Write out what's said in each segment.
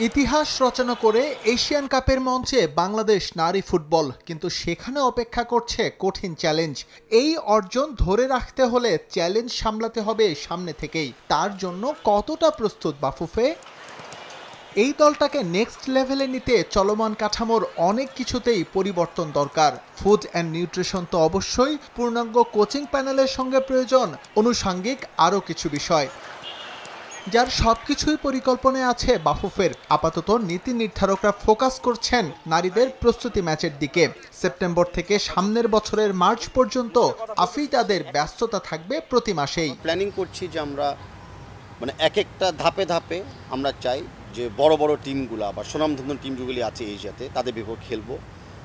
ইতিহাস রচনা করে এশিয়ান কাপের মঞ্চে বাংলাদেশ নারী ফুটবল, কিন্তু সেখানে অপেক্ষা করছে কঠিন চ্যালেঞ্জ এই অর্জন ধরে রাখতে হলে চ্যালেঞ্জ সামলাতে হবে সামনে থেকেই। তার জন্য কতটা প্রস্তুত বাফুফে? এই দলটাকে নেক্সট লেভেলে নিতে চলমান কাঠামোর অনেক কিছুতেই পরিবর্তন দরকার। ফুড অ্যান্ড নিউট্রিশন তো অবশ্যই, পূর্ণাঙ্গ কোচিং প্যানেলের সঙ্গে প্রয়োজন। অনুষাঙ্গিক আরও কিছু বিষয়। যার সবকিছুই পরিকল্পনায় আছে বাফুফের। আপাতত নীতি নির্ধারকরা ফোকাস করছেন নারীদের প্রস্তুতি ম্যাচের দিকে। সেপ্টেম্বর থেকে সামনের বছরের মার্চ পর্যন্ত আফ্রিকাদের ব্যস্ততা থাকবে প্রতি মাসেই। প্ল্যানিং করছি যে আমরা মানে এক একটা ধাপে ধাপে আমরা চাই যে বড় বড় টিমগুলা বা সুনামধন্য টিম যেগুলি আছে এশিয়াতে, তাদের বিপক্ষে খেলব।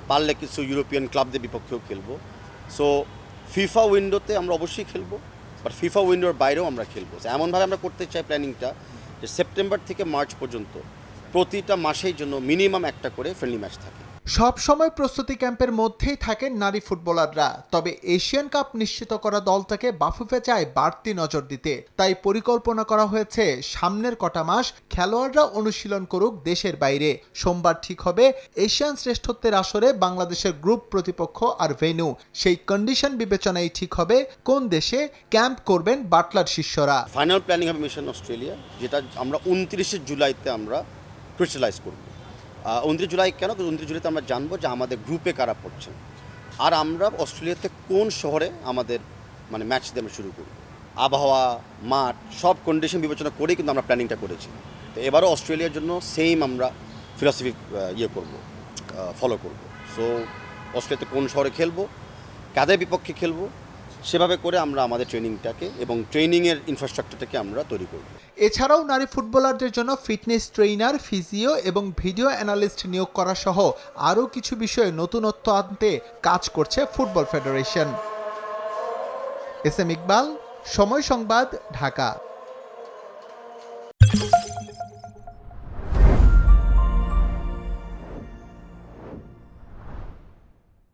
পারলে কিছু ইউরোপিয়ান ক্লাবদের বিপক্ষেও খেলব। সো ফিফা উইন্ডোতে আমরা অবশ্যই খেলব। বাট ফিফা উইন্ডোর বাইরেও আমরা খেলব। এমনভাবে আমরা করতে চাই প্ল্যানিংটা যে সেপ্টেম্বর থেকে মার্চ পর্যন্ত প্রতিটা মাসের জন্য মিনিমাম একটা করে ফ্রেন্ডলি ম্যাচ থাকে। সব সময় প্রস্তুতি ক্যাম্পের মধ্যেই থাকেন নারী ফুটবলাররা। তবে এশিয়ান কাপ নিশ্চিত করা দলটাকে বাফুফে চায় বাড়তি নজর দিতে। তাই পরিকল্পনা করা হয়েছে, সামনের কটা মাস খেলোয়াড়রা অনুশীলন করুক দেশের বাইরে। সোমবার ঠিক হবে এশিয়ান শ্রেষ্ঠত্বের আসরে বাংলাদেশের গ্রুপ প্রতিপক্ষ আর ভেন্যু। সেই কন্ডিশন বিবেচনায় ঠিক হবে কোন দেশে ক্যাম্প করবেন বাটলার শিষ্যরা। ফাইনাল প্ল্যানিং হবে মিশন অস্ট্রেলিয়া, যেটা আমরা উনত্রিশে জুলাইতে আমরা ক্রিস্টালাইজ করব। উনত্রিশ জুলাই কেন? উনত্রিশ জুলাইতে আমরা জানব যে আমাদের গ্রুপে কারা পড়ছে আর আমরা অস্ট্রেলিয়াতে কোন শহরে আমাদের মানে ম্যাচ দিয়ে আমরা শুরু করি আবহাওয়া, মাঠ, সব কন্ডিশন বিবেচনা করেই কিন্তু আমরা প্ল্যানিংটা করেছি। তো এবারও অস্ট্রেলিয়ার জন্য সেম আমরা ফিলসফি ইয়ে করব ফলো করব। সো অস্ট্রেলিয়াতে কোন শহরে খেলব, কাদের বিপক্ষে খেলব সেভাবে করে আমরা আমাদের ট্রেনিংটাকে এবং ট্রেনিংয়ের ইনফ্রাস্ট্রাকচারটাকে আমরা তৈরি করব। এছাড়াও নারী ফুটবলারদের জন্য ফিটনেস ট্রেইনার ফিজিও এবং ভিডিও অ্যানালিস্ট নিয়োগ করা সহ আরও কিছু বিষয়ে নতুনত্ব আনতে কাজ করছে football federation S M Iqbal, Somoy Sangbad, Dhaka.